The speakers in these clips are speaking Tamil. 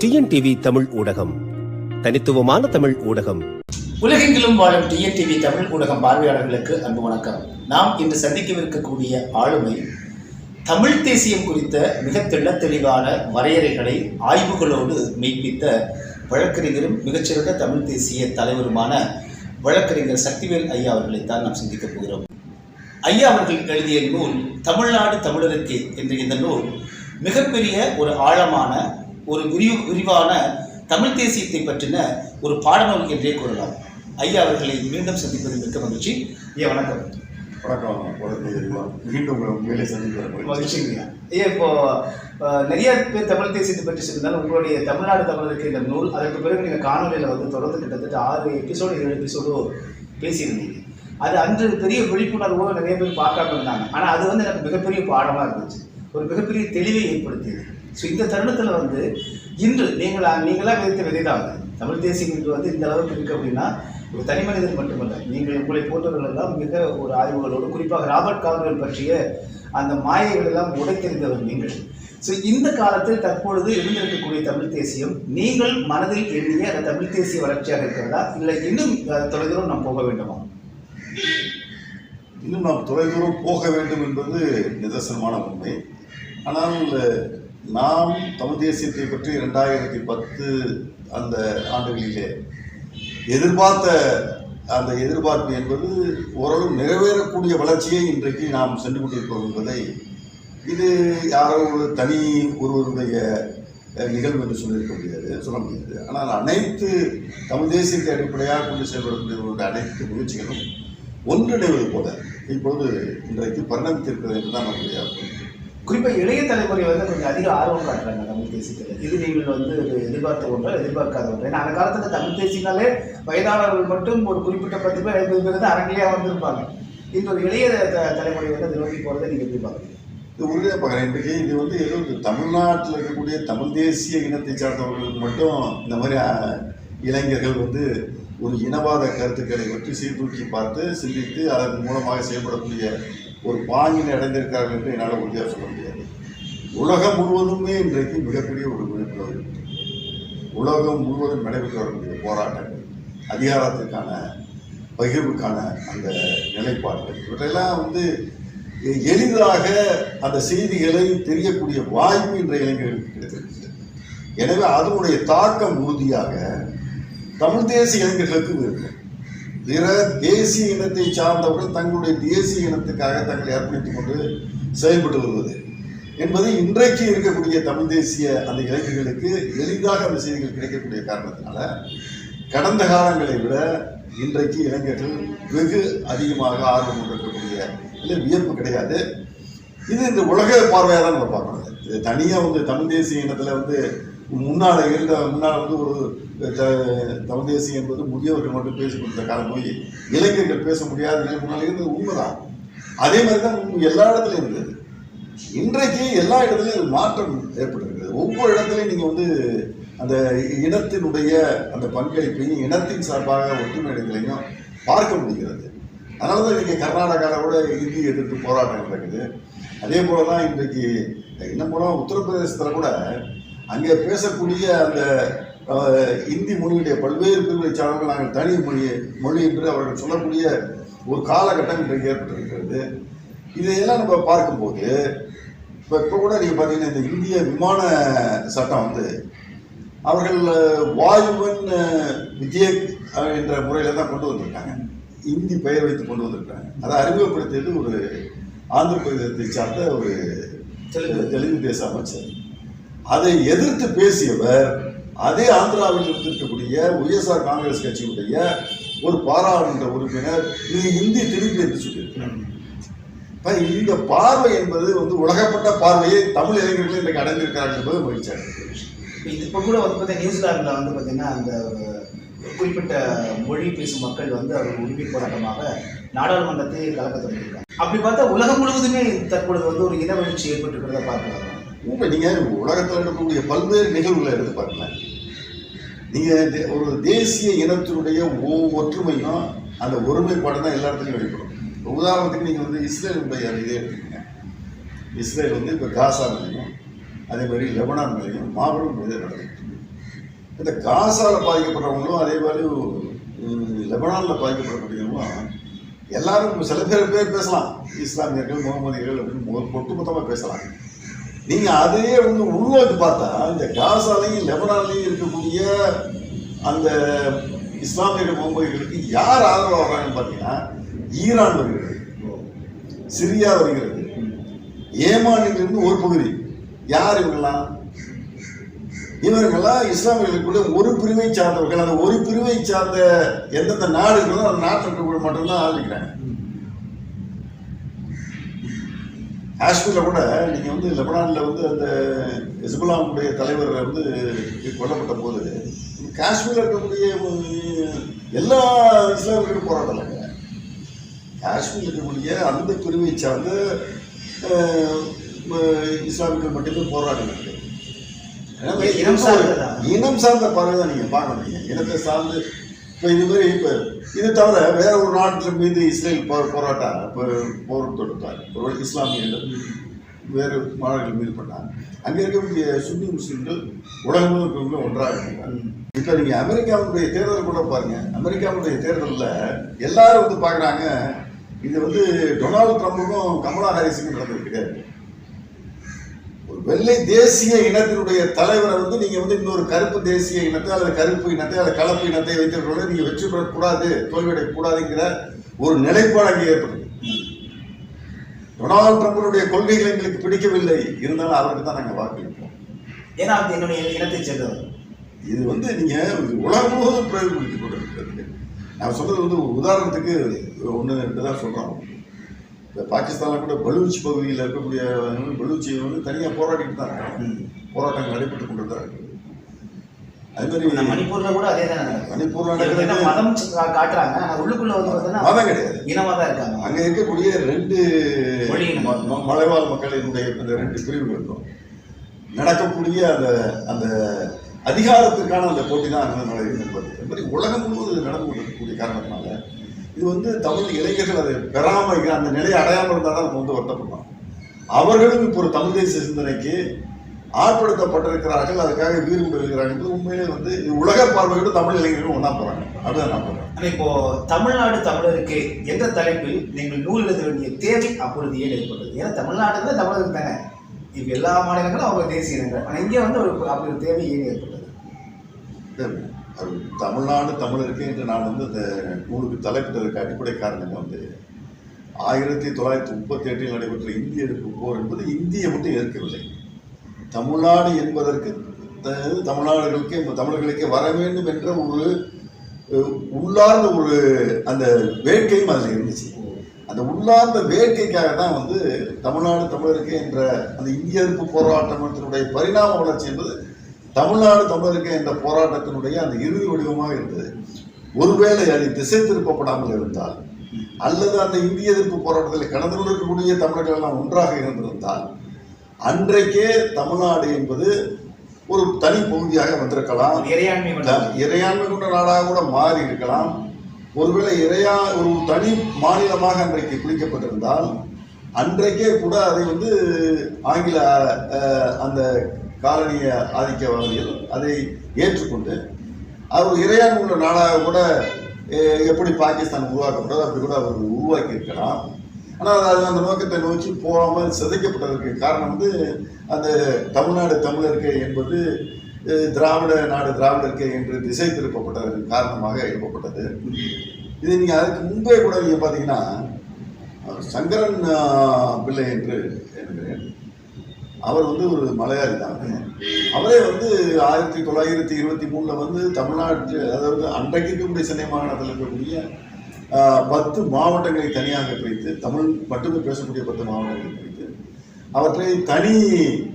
டிஎன்டிவி தமிழ் ஊடகம். தனித்துவமான தமிழ் ஊடகம். உலகெங்கிலும் வாழும் டிஎன்டிவி தமிழ் ஊடகம் பார்வையாளர்களுக்கு அன்பு வணக்கம். நாம் இன்று சந்திக்கவிருக்கக்கூடிய ஆளுமை தமிழ் தேசியம் குறித்த மிக தெள்ள தெளிவான வரையறைகளை ஆய்வுகளோடு மெய்ப்பித்த வழக்கறிஞரும் மிகச்சிறந்த தமிழ் தேசிய தலைவருமான வழக்கறிஞர் சக்திவேல் ஐயா அவர்களைத்தான் நாம் சிந்திக்கப் போகிறோம். ஐயா அவர்கள் எழுதிய நூல் தமிழ்நாடு தமிழருக்கு என்ற இந்த நூல் மிகப்பெரிய ஒரு ஆழமான ஒரு விரிவு விரிவான தமிழ் தேசியத்தை பற்றின ஒரு பாடநூல் என்றே கூறலாம். ஐயா அவர்களை மீண்டும் சந்திப்பதில் மிக்க மகிழ்ச்சி. ஐயா வணக்கம். வணக்கம். மீண்டும் உங்களை உண்மையிலே சந்திக்கிறேன் மகிழ்ச்சிங்க. ஐயா இப்போ நிறைய பேர் தமிழ் தேசியத்தை பற்றி சொல்லியிருந்தாலும் உங்களுடைய தமிழ்நாடு தமிழருக்கு இந்த நூல் அதற்கு பிறகு நீங்கள் காணொலியில் வந்து தொடர்ந்து கிட்டத்தட்ட ஆறு எபிசோடு ஏழு எபிசோடு பேசியிருந்தீங்க. அது அன்று பெரிய விழிப்புணர்வோடு நிறைய பேர் பார்க்காம இருந்தாங்க. ஆனால் அது வந்து எனக்கு மிகப்பெரிய பாடமாக இருந்துச்சு. ஒரு மிகப்பெரிய தெளிவை ஏற்படுத்தியது. ஸோ இந்த தருணத்தில் வந்து இன்று நீங்களா நீங்களாக விதைத்த விதைதான் அது. தமிழ் தேசியம் இன்று வந்து இந்த அளவுக்கு இருக்குது அப்படின்னா ஒரு தனி மனிதன் மட்டுமல்ல நீங்கள் உங்களை போன்றவர்கள் எல்லாம் மிக ஒரு ஆய்வுகளோடு குறிப்பாக ராபர்ட் கார்வெல் பற்றிய அந்த மாயைகள் எல்லாம் உடைத்தெறிந்தவர் நீங்கள். ஸோ இந்த காலத்தில் தற்பொழுது எழுந்திருக்கக்கூடிய தமிழ் தேசியம் நீங்கள் மனதில் எண்ணிய அந்த தமிழ் தேசிய வளர்ச்சியாக இருக்கிறதா? இல்லை இன்னும் தொலைதூரம் நாம் போக வேண்டுமா? இன்னும் நாம் தொலைதூரம் போக வேண்டும் என்பது நிதர்சனமான உண்மை. ஆனால் நாம் தமிழ் தேசியத்தை பற்றி ரெண்டாயிரத்தி பத்து அந்த ஆண்டுகளிலே எதிர்பார்த்த அந்த எதிர்பார்ப்பு என்பது ஓரளவு நிறைவேறக்கூடிய வளர்ச்சியை இன்றைக்கு நாம் சென்று கொண்டிருக்கிறோம் என்பதை இது யாரோ ஒரு தனி ஒருவருடைய நிகழ்வு என்று சொல்லியிருக்க முடியாது சொல்ல முடியாது. ஆனால் அனைத்து தமிழ் தேசியத்தை அடிப்படையாக கொண்டு செயல்படக்கூடியவர்களுடைய அனைத்து முயற்சிகளும் ஒன்றிணைவது போல இப்பொழுது இன்றைக்கு பரிணமித்திருக்கிறது என்று தான் நம்முடைய குறிப்பாக இளைய தலைமுறை வந்து கொஞ்சம் அதிக ஆர்வம் காட்டுறாங்க தமிழ் தேசியத்தில். இது நீங்கள் வந்து எதிர்பார்த்த ஒன்றா எதிர்பார்க்காத ஒன்று? ஏன்னா அந்த காலத்தில் தமிழ் தேசியனாலே வயதானவர்கள் மட்டும் ஒரு குறிப்பிட்ட பத்து பேர் ஐம்பது பேர் தான் அரங்கிலேயே வந்திருப்பாங்க இந்த ஒரு இளைய த- தலைமுறை வந்து அதை நோக்கி போகிறத நீங்கள் எப்படி பார்க்குறீங்க? இது உறுதியாக பார்க்குறேன். இன்றைக்கு இது வந்து ஏதோ தமிழ்நாட்டில் இருக்கக்கூடிய தமிழ் தேசிய இனத்தை சார்ந்தவர்களுக்கு மட்டும் இந்த மாதிரி இளைஞர்கள் வந்து ஒரு இனவாத கருத்துக்களை பற்றி சீர்தூக்கி பார்த்து சிந்தித்து அதன் மூலமாக செயல்படக்கூடிய ஒரு பாங்கில் அடைந்திருக்கிறார்கள் என்று என்னால் உறுதியாக சொல்ல முடியாது. உலகம் முழுவதுமே இன்றைக்கு மிகப்பெரிய ஒரு விழிப்புணர்வு உலகம் முழுவதும் நடைபெற்று வரக்கூடிய போராட்டங்கள் அதிகாரத்திற்கான பகிர்வுக்கான அந்த நிலைப்பாடுகள். இவற்றெல்லாம் வந்து எளிதாக அந்த செய்திகளை தெரியக்கூடிய வாய்ப்பு இன்றைய இளைஞர்களுக்கு கிடைத்திருக்கிறது. எனவே அதனுடைய தாக்கம் உறுதியாக தமிழ் தேசிய இளைஞர்களுக்கும் இருக்கும். பிற தேசிய இனத்தை சார்ந்தவர்கள் தங்களுடைய தேசிய இனத்துக்காக தங்களை அர்ப்பணித்துக் கொண்டு செயல்பட்டு வருவது என்பது இன்றைக்கு இருக்கக்கூடிய தமிழ் தேசிய அந்த இளைஞர்களுக்கு எளிதாக அந்த செய்திகள் கிடைக்கக்கூடிய காரணத்தினால கடந்த காலங்களை விட இன்றைக்கு இளைஞர்கள் வெகு அதிகமாக ஆர்வம் கொண்டிருக்கக்கூடிய இல்லை வியப்பு கிடையாது. இது இந்த உலக பார்வையாக தான் நம்ம பார்க்கணும். இது தனியாக வந்து தமிழ் தேசிய இனத்தில் வந்து முன்னால் இருந்த முன்னால் வந்து ஒரு த- தமிழ் தேசியம் என்பது முதியவர்கள் மட்டும் பேசிக் கொடுத்த காலம் போய் இளைஞர்கள் பேச முடியாத நிலை முன்னால் இருந்தது உண்மைதான். அதே மாதிரி தான் எல்லா இடத்துலையும் இருந்தது. இன்றைக்கு எல்லா இடத்துலையும் மாற்றம் ஏற்பட்டிருக்கிறது. ஒவ்வொரு இடத்துலையும் நீங்கள் வந்து அந்த இனத்தினுடைய அந்த பங்களிப்பையும் இனத்தின் சார்பாக ஒற்றுமைகளையும் பார்க்க முடிகிறது. அதனால தான் இன்றைக்கி கர்நாடகாவில் கூட இந்தி எதிர்த்து போராட்டம் நடக்குது. அதே போல தான் இன்றைக்கு இன்னும் போல உத்தரப்பிரதேசத்தில் கூட அங்கே பேசக்கூடிய அந்த இந்தி மொழியுடைய பல்வேறு பிரிவுகளை சார்ந்தவர்கள் நாங்கள் தனி மொழி மொழி என்று அவர்கள் சொல்லக்கூடிய ஒரு காலகட்டம் இன்றைக்கு ஏற்பட்டிருக்கிறது. இதையெல்லாம் நம்ம பார்க்கும்போது இப்போ இப்போ கூட நீங்கள் பார்த்தீங்கன்னா இந்த இந்திய விமான சட்டம் வந்து அவர்கள் வாயுவன் அஹ், என்ற முறையில் தான் கொண்டு வந்திருக்காங்க. இந்தி பெயர் வைத்து கொண்டு வந்திருக்காங்க. அதை அறிமுகப்படுத்தியது ஒரு ஆந்திர பிரதேசத்தை சார்ந்த ஒரு தெலுங்கு. தெலுங்கு தேச அமைச்சர். அதை எதிர்த்து பேசியவர் அதே ஆந்திராவில் இருந்திருக்கக்கூடிய ஒய்எஸ்ஆர் காங்கிரஸ் கட்சியுடைய ஒரு பாராளுமன்ற உறுப்பினர் இது இந்தி திருப்பி என்று சொல்லியிருக்கிறார். இந்த பார்வை என்பது வந்து உலகப்பட்ட பார்வையை தமிழ் இளைஞர்கள் இன்றைக்கு அடைந்திருக்கிறார்கள் என்பது மகிழ்ச்சியாக இது இப்போ கூட வந்து பார்த்தீங்கன்னா நியூசிலாந்தில் வந்து பார்த்தீங்கன்னா அந்த குறிப்பிட்ட மொழி பேசும் மக்கள் வந்து அவர் உரிமை போராட்டமாக நாடாளுமன்றத்தை கலக்க தொடங்கியிருக்காங்க. அப்படி பார்த்தா உலகம் முழுவதுமே தற்பொழுது வந்து ஒரு இனவெழுச்சி ஏற்பட்டிருக்கிறத பார்க்கலாம். இப்போ நீங்கள் உலகத்தில் இருக்கக்கூடிய பல்வேறு நிகழ்வுகளை எடுத்து பாருங்களேன். நீங்கள் ஒரு தேசிய இனத்தினுடைய ஒற்றுமையும் அந்த ஒருமைப்பாடு தான் எல்லா இடத்துலையும் வெளிப்படும். உதாரணத்துக்கு நீங்கள் வந்து இஸ்ரேலுடைய இதே எடுத்துக்கோங்க. இஸ்ரேல் வந்து இப்போ காசா மேலேயும் அதே மாதிரி லெபனான் மேலேயும் மாபெரும் இதை நடந்துட்டு இந்த காசாவில் பாதிக்கப்படுறவங்களும் அதே மாதிரி லெபனானில் லெபனான்ல பாதிக்கப்படக்கூடியவங்களும் எல்லாரும் சில பேர் பேர் பேசலாம். இஸ்லாமியர்கள் முகமதியர்கள் அப்படின்னு ஒட்டுமொத்தமாக பேசலாம். நீங்க அதையே வந்து உருவாக்கி பார்த்தா இந்த காசாலையும் லெபனான்லையும் இருக்கக்கூடிய அந்த இஸ்லாமியர்கள் மும்பைகளுக்கு யார் ஆதரவு வர்றாங்கன்னு பார்த்தீங்கன்னா ஈரான் வருகிறது. சிரியா வருகிறது. ஏமானிலிருந்து ஒரு பகுதி. யார் இவங்கெல்லாம்? இவர்கள்லாம் இஸ்லாமியர்களுக்குள்ள ஒரு பிரிவை சார்ந்தவர்கள். அந்த ஒரு பிரிவை சார்ந்த எந்தெந்த நாடுகளோ அந்த நாட்டில் மட்டும்தான் ஆதரிக்கிறாங்க. காஷ்மீர்ல கூட நீங்க வந்து லெபனான்ல வந்து அந்த ஹிஸ்புல்லாவுடைய தலைவர் வந்து கொல்லப்பட்ட போது காஷ்மீர்ல இருக்கக்கூடிய எல்லா இஸ்லாமியர்களும் போராட்டம் இல்லைங்க காஷ்மீர்ல இருக்கக்கூடிய அந்த பிரிவை சார்ந்த இஸ்லாமியர்கள் மட்டுமே போராடுறாங்க எனவே இனம் சார்ந்ததா? இனம் சார்ந்த பறவை தான் நீங்க பார்க்க நீங்க இனத்தை சார்ந்து இப்போ இது மாதிரி இப்போ இது தவிர வேற ஒரு நாட்டில் மீது இஸ்ரேல் போ போராட்டம் இப்போ போர் தொடுத்தார் ஒரு இஸ்லாமியர்கள் வேறு மாநிலங்கள் மீது பண்ணாங்க அங்கே இருக்கக்கூடிய சுன்னி முஸ்லீம்கள் உலகம் முழுவதும் ஒன்றாக இருக்கிறாங்க இப்போ நீங்கள் அமெரிக்காவுடைய தேர்தல் கூட பாருங்க. அமெரிக்காவுடைய தேர்தலில் எல்லாரும் வந்து பார்க்குறாங்க இது வந்து டொனால்டு ட்ரம்ப்புக்கும் கமலா ஹாரிஸுக்கும் நடந்தது கிடையாது. வெள்ளை தேசிய இனத்தினுடைய தலைவரை வந்து நீங்க வந்து இன்னொரு கருப்பு தேசிய இனத்தை அல்லது கருப்பு இனத்தை அல்லது கலப்பு இனத்தை வைத்திருக்கிறவங்க நீங்க வெற்றி பெறக்கூடாது தோல்வியடைய கூடாதுங்கிற ஒரு நிலைப்பாடு அங்கே ஏற்படுது. டொனால்டு ட்ரம்பினுடைய கொள்கைகள் எங்களுக்கு பிடிக்கவில்லை. இருந்தாலும் அவருக்கு தான் நாங்கள் வாக்களிப்போம் ஏன்னா அது என்னுடைய இனத்தை சேர்ந்தவர். இது வந்து நீங்க உலகம் முழுவதும் பிரயோகப்படுத்திக் கொண்டிருக்கிறது. நான் சொல்றது வந்து உதாரணத்துக்கு ஒன்று தான் சொல்றோம். இந்த பாகிஸ்தான்ல கூட பலூச் பகுதியில் இருக்கக்கூடிய பலூச்சி வந்து தனியாக போராடிட்டு தான் இருக்காங்க. போராட்டங்கள் நடைபெற்று கொண்டு தான் இருக்கு அதே நம்ம மாதிரி மணிப்பூர்ல கூட அதே தான் மணிப்பூர்ல நடக்கிறது மதம் காட்டுறாங்க ஆனா உள்ளுக்குள்ள வந்து பார்த்தீங்கன்னா மதம் கிடையாது. இனமா தான் இருக்காங்க. அங்க இருக்கக்கூடிய ரெண்டு மலைவாழ் மக்களினுடைய அந்த ரெண்டு பிரிவுகள் இருக்கும். நடக்கக்கூடிய அந்த அந்த அதிகாரத்திற்கான அந்த போட்டி தான் அங்கே நடக்கிறது அது மாதிரி உலகம் முழுவதும் நடந்து கொண்டிருக்கக்கூடிய காரணத்தினால இது வந்து தமிழ் இளைஞர்கள் அதை பெறாம அந்த நிலையை அடையாமல் இருந்தால் தான் நம்ம வந்து வருத்தப்படுறோம் அவர்களும் இப்போ ஒரு தமிழ் தேசிய சிந்தனைக்கு ஆட்படுத்தப்பட்டிருக்கிறார்கள் அதுக்காக கொண்டு இருக்கிறார்கள் என்பது உண்மையிலே வந்து உலக பார்வையோடு தமிழ் இளைஞர்கள் ஒன்றா போறாங்க. அதுதான் நான் சொல்றேன். ஆனா இப்போ தமிழ்நாடு தமிழருக்கு என்ற தலைப்பில் நீங்கள் நூல் எழுத வேண்டிய தேவை அப்பொழுது ஏன் ஏற்பட்டது? ஏன்னா தமிழ்நாடுல தமிழருக்கு தானே இப்ப எல்லா மாநிலங்களும் அவங்க தேசிய இனங்கள். ஆனா இங்கே வந்து ஒரு அப்படி ஒரு தேவை ஏன் ஏற்பட்டது? அது தமிழ்நாடு தமிழருக்கு என்று நான் வந்து அந்த நூலுக்கு தலைப்பிட்டதற்கு அடிப்படை காரணம் வந்து ஆயிரத்தி தொள்ளாயிரத்தி முப்பத்தி எட்டில் நடைபெற்ற இந்திய எதிர்ப்பு போர் என்பது இந்தியை மட்டும் ஏற்கவில்லை தமிழ்நாடு என்பதற்கு தமிழ்நாடுகளுக்கே தமிழர்களுக்கே வர வேண்டும் என்ற ஒரு உள்ளார்ந்த ஒரு அந்த வேட்கையும் அதில் இருந்துச்சு. அந்த உள்ளார்ந்த வேட்கைக்காக தான் வந்து தமிழ்நாடு தமிழருக்கு என்ற அந்த இந்திய எதிர்ப்பு போராட்டத்தினுடைய பரிணாம வளர்ச்சி என்பது தமிழ்நாடு தமிழருக்கு என்ற போராட்டத்தினுடைய அந்த இறுதி வடிவமாக இருந்தது. ஒருவேளை அது திசை திருப்பப்படாமல் இருந்தால் அல்லது அந்த இந்திய எதிர்ப்பு போராட்டத்தில் கலந்து கொண்டிருக்கக்கூடிய தமிழர்கள் எல்லாம் ஒன்றாக இருந்திருந்தால் அன்றைக்கே தமிழ்நாடு என்பது ஒரு தனி பகுதியாக வந்திருக்கலாம். இறையாண்மை கொண்ட நாடாக கூட மாறி இருக்கலாம். ஒருவேளை இறையா ஒரு தனி மாநிலமாக அன்றைக்கு பிடிக்கப்பட்டிருந்தால் அன்றைக்கே கூட அதை வந்து ஆங்கில அந்த காலனிய ஆதிக்கவாதிகள் அதை ஏற்றுக்கொண்டு அவர் ஒரு இறையாண்மை உள்ள நாடாக கூட எப்படி பாகிஸ்தான் உருவாக்கப்பட்டதோ அப்படி கூட அவர் உருவாக்கி இருக்கலாம் ஆனால் அது அந்த நோக்கத்தை நோக்கி போகாமல் சிதைக்கப்பட்டதற்கு காரணம் வந்து அந்த தமிழ்நாடு தமிழருக்கு என்பது திராவிட நாடு திராவிட இருக்கை என்று திசை திருப்பப்பட்டதற்கு காரணமாக எழுப்பப்பட்டது. இது நீங்கள் அதுக்கு முன்பே கூட நீங்கள் பார்த்தீங்கன்னா சங்கரன் பிள்ளை என்று என்கிறேன் அவர் வந்து ஒரு மலையாளி தான் அவரே வந்து ஆயிரத்தி தொள்ளாயிரத்தி இருபத்தி மூணில் வந்து தமிழ்நாட்டு அதாவது அன்றைக்கு இருக்கக்கூடிய சென்னை மாகாணத்தில் இருக்கக்கூடிய பத்து மாவட்டங்களை தனியாக பிரித்து தமிழ் மட்டுமே பேசக்கூடிய பத்து மாவட்டங்களை பிரித்து அவற்றை தனி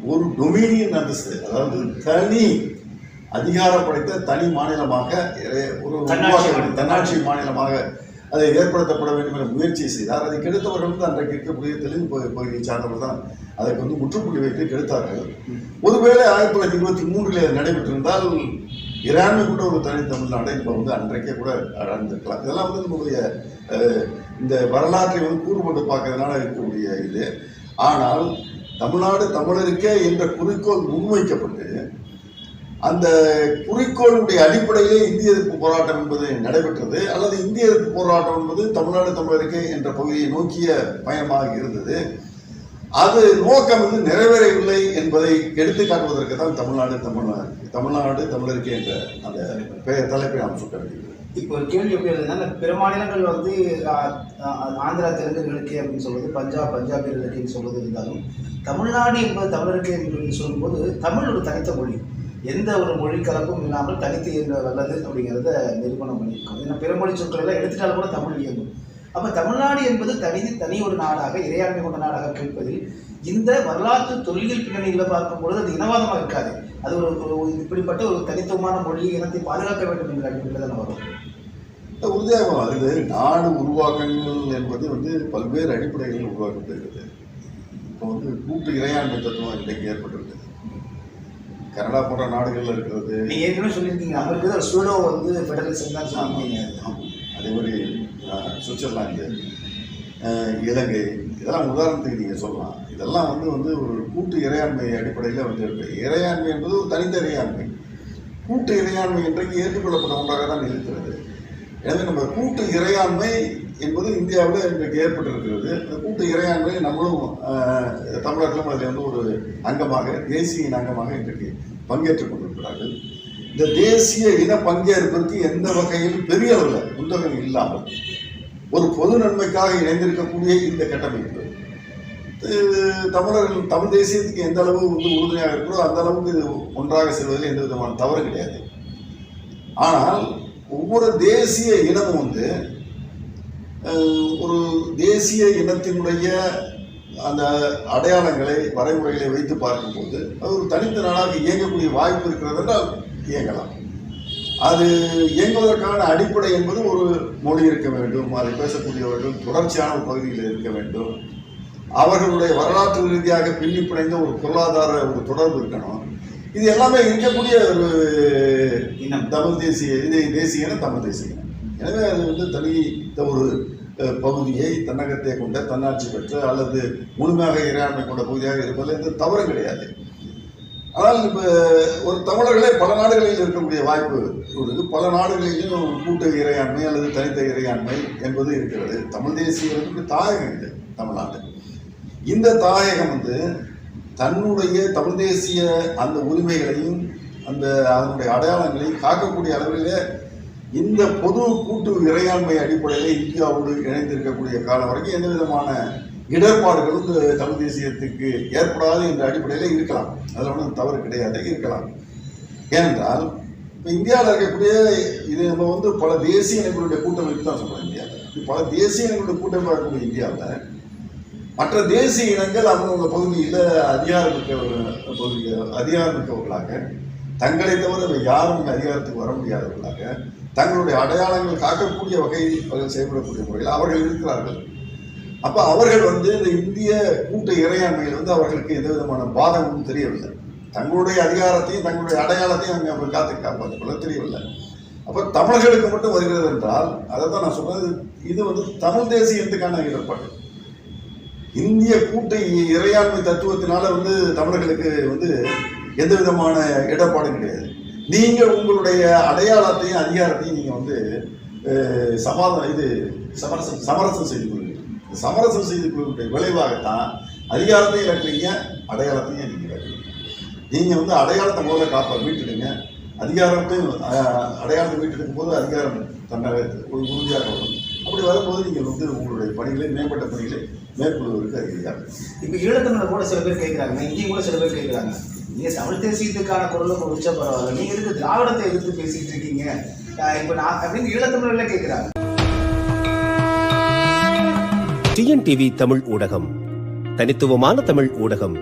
ஒரு டொமினியன் அந்தஸ்து அதாவது தனி அதிகாரம் படைத்த தனி மாநிலமாக ஒரு. தன்னாட்சி மாநிலமாக அதை ஏற்படுத்தப்பட வேண்டும் என்ற முயற்சியை செய்தார். அதை கெடுத்தவர்கள் வந்து அன்றைக்கு இருக்கக்கூடிய தெலுங்கு பகுதியை சார்ந்தவர்கள் தான். அதற்கு வந்து முற்றுப்புள்ளி வைத்து கெடுத்தார்கள். ஒருவேளை ஆயிரத்தி தொள்ளாயிரத்தி இருபத்தி மூன்றில் அது நடைபெற்றிருந்தால் இரான்மை கூட ஒரு தனி தமிழ்நாடு இப்போ வந்து அன்றைக்கே கூட அடைந்திருக்கலாம். இதெல்லாம் வந்து நம்முடைய இந்த வரலாற்றை வந்து கூறு கொண்டு பார்க்கறதுனால இருக்கக்கூடிய இது. ஆனால் தமிழ்நாடு தமிழருக்கே என்ற குறிக்கோள் முன்வைக்கப்பட்டு அந்த குறிக்கோளுடைய அடிப்படையிலே இந்திய எதிர்ப்பு போராட்டம் என்பது நடைபெற்றது. அல்லது இந்திய எதிர்ப்பு போராட்டம் என்பது தமிழ்நாடு தமிழருக்கு என்ற பகுதியை நோக்கிய பயணமாக இருந்தது. அது நோக்கம் வந்து நிறைவேறவில்லை என்பதை எடுத்து காட்டுவதற்கு தான் தமிழ்நாடு தமிழ்நாடு தமிழ்நாடு தமிழருக்கு என்ற அந்த பெயர் தலைப்பை நாம் சுட்ட வேண்டியது இப்போ ஒரு கேள்வி எப்படி இருந்ததுன்னா பிற மாநிலங்கள் வந்து ஆந்திரா தெலுங்குகளுக்கு அப்படின்னு சொல்வது பஞ்சாப் பஞ்சாபியர்களுக்கு சொல்வது இருந்தாலும் தமிழ்நாடு என்பது தமிழருக்கு என்று சொல்லும்போது தமிழ் ஒரு தனித்த மொழி. எந்த ஒரு மொழி கலப்பும் இல்லாமல் தனித்து இயங்க வல்லது அப்படிங்கிறத நிரூபணம் பண்ணியிருக்கோம் ஏன்னா பிற மொழி சொற்கள் எல்லாம் எடுத்துட்டாலும் கூட தமிழ் இயங்கும் அப்போ தமிழ்நாடு என்பது தனி தனி ஒரு நாடாக இறையாண்மை கொண்ட நாடாக கேட்பதில் இந்த வரலாற்று தொல்லியல் பின்னணியில் பார்க்கும்பொழுது அது இனவாதமாக இருக்காது. அது ஒரு இப்படிப்பட்ட ஒரு தனித்துவமான மொழி இனத்தை பாதுகாக்க வேண்டும் என்ற அடிப்படையில் தான் வரும். உறுதியாக அது நாடு உருவாக்கங்கள் என்பது வந்து பல்வேறு அடிப்படைகளில் உருவாக்கப்படுகிறது இப்போ வந்து கூட்டு இறையாண்மை தத்துவம் இன்றைக்கு ஏற்பட்டிருக்குது கனடா போன்ற நாடுகளில் இருக்கிறது. நீங்க ஏற்கனவே சொல்லியிருக்கீங்க. அமெரிக்கா ஒரு சூடோ வந்து ஃபெடரலிசம் தான் சொல்லியிருக்கீங்க. அதே மாதிரி சுவிட்சர்லாந்து இலங்கை இதெல்லாம் உதாரணத்துக்கு நீங்கள் சொல்லலாம். இதெல்லாம் வந்து வந்து ஒரு கூட்டு இறையாண்மை அடிப்படையில் வந்து இருக்கு. இறையாண்மை என்பது ஒரு தனித்த இறையாண்மை. கூட்டு இறையாண்மை இன்றைக்கு ஏற்றுக்கொள்ளப்பட்ட ஒன்றாக தான் இருக்கிறது. எனவே நம்ம கூட்டு இறையாண்மை என்பது இந்தியாவில் இன்றைக்கு ஏற்பட்டிருக்கிறது. அந்த கூட்டு இறையாண்மை நம்மளும் தமிழர்களும் அதில் வந்து ஒரு அங்கமாக தேசிய அங்கமாக இன்றைக்கு பங்கேற்றுக் கொண்டிருக்கிறார்கள். இந்த தேசிய இன பங்கேற்பிற்கு எந்த வகையில் பெரிய அளவில் உந்தகம் இல்லாமல் ஒரு பொது நன்மைக்காக இணைந்திருக்கக்கூடிய இந்த கட்டமைப்பு. தமிழர்கள் தமிழ் தேசியத்துக்கு எந்த அளவு வந்து உறுதுணையாக இருக்கிறோ அந்த அளவுக்கு இது ஒன்றாக செல்வதில் எந்த விதமான தவறு கிடையாது. ஆனால் ஒவ்வொரு தேசிய இனமும் வந்து ஒரு தேசிய இனத்தினுடைய அந்த அடையாளங்களை வரைமுறைகளை வைத்து பார்க்கும்போது அது ஒரு தனித்த நாடாக இயங்கக்கூடிய வாய்ப்பு இருக்கிறது என்றால் இயங்கலாம். அது இயங்குவதற்கான அடிப்படை என்பது ஒரு மொழி இருக்க வேண்டும் அதை பேசக்கூடியவர்கள் தொடர்ச்சியான ஒரு பகுதியில் இருக்க வேண்டும். அவர்களுடைய வரலாற்று ரீதியாக பின்னி பிணைந்த ஒரு பொருளாதார ஒரு தொடர்பு இருக்கணும். இது எல்லாமே இருக்கக்கூடிய ஒரு இனம். தமிழ் தேசிய இது தேசிய இனம் தமிழ் தேசிய இனம். எனவே அது வந்து தனி இந்த ஒரு பகுதியை தன்னகத்தை கொண்ட தன்னாட்சி பெற்ற அல்லது முழுமையாக இறையாண்மை கொண்ட பகுதியாக இருப்பதில் எந்த தவறும் கிடையாது. ஆனால் இப்போ ஒரு தமிழர்களே பல நாடுகளில் இருக்கக்கூடிய வாய்ப்பு இருக்குது பல நாடுகளிலும் கூட்டு இறையாண்மை அல்லது தனித்த இறையாண்மை என்பது இருக்கிறது. தமிழ் தேசியர்களுக்கு தாயகம் இல்லை தமிழ்நாடு. இந்த தாயகம் வந்து தன்னுடைய தமிழ் தேசிய அந்த உரிமைகளையும் அந்த அதனுடைய அடையாளங்களையும் காக்கக்கூடிய அளவில் இந்த பொது கூட்டு இறையாண்மை அடிப்படையில் இந்தியாவோடு இணைந்திருக்கக்கூடிய காலம் வரைக்கும் எந்த விதமான இடர்பாடுகளும் இந்த தமிழ் தேசியத்துக்கு ஏற்படாது என்ற அடிப்படையில் இருக்கலாம். அதில் ஒன்றும் தவறு கிடையாது இருக்கலாம். ஏனென்றால் இப்போ இந்தியாவில் இருக்கக்கூடிய இது நம்ம வந்து பல தேசிய இனங்களுடைய கூட்டமைப்பு தான் சொல்கிறோம் இந்தியாவில். பல தேசிய இனங்களுடைய கூட்டமைப்பாக இருக்கக்கூடிய இந்தியாவில் மற்ற தேசிய இனங்கள் அவங்கவுங்க பகுதியில் அதிகாரம் பகுதி பகுதியில் அதிகாரம் தங்களை தவிர யாரும் அதிகாரத்துக்கு வர முடியாதவர்களாக தங்களுடைய அடையாளங்கள் காக்கக்கூடிய வகையில் அவர்கள் செயல்படக்கூடிய முறையில் அவர்கள் இருக்கிறார்கள். அப்போ அவர்கள் வந்து இந்த இந்திய கூட்ட இறையாண்மையில் வந்து அவர்களுக்கு எந்த விதமான பாதகமும் தெரியவில்லை. தங்களுடைய அதிகாரத்தையும் தங்களுடைய அடையாளத்தையும் அங்கே அவர்கள் காத்து காப்பாது கொள்ள தெரியவில்லை. அப்போ தமிழர்களுக்கு மட்டும் வருகிறது என்றால் அதை தான் நான் சொல்கிறது இது வந்து தமிழ் தேசியத்துக்கான இடர்பாடு இந்திய கூட்டு இறையாண்மை தத்துவத்தினால வந்து தமிழர்களுக்கு வந்து எந்த விதமான இடர்பாடும் கிடையாது. நீங்கள் உங்களுடைய அடையாளத்தையும் அதிகாரத்தையும் நீங்கள் வந்து சமாதானம் இது சமரசம் சமரசம் செய்து கொள்வீங்க சமரசம் செய்து கொள்வதற்குடைய விளைவாகத்தான் அதிகாரத்தையும் இழக்கிறீங்க அடையாளத்தையும் நீங்கள் இழக்கிறீங்க. நீங்கள் வந்து அடையாளத்தை முதல்ல காப்பா மீட்டுடுங்க. அதிகாரத்தையும் அடையாளத்தை மீட்டெடுக்கும் போது அதிகாரம் தன்னை உறுதியாக வரும். அப்படி வரும்போது நீங்கள் வந்து உங்களுடைய பணிகளை மேம்பட்ட பணிகளை மேற்கொள்வதற்கு இருக்கும். இப்போ ஈழத்தமிழர் கூட சில பேர் கேட்குறாங்க இங்கேயும் கூட சில பேர் கேட்குறாங்க நீங்க தமிழ் தேசியத்துக்கான குரலும் உச்ச பரவாயில்ல. நீங்க எதுக்கு திராவிடத்தை எதிர்த்து பேசிட்டு இருக்கீங்க? இப்போ நான் அப்படின்னு ஈழத்தமிழர்களே கேட்குறாங்க டிஎன்டிவி தமிழ் ஊடகம். தனித்துவமான தமிழ் ஊடகம்.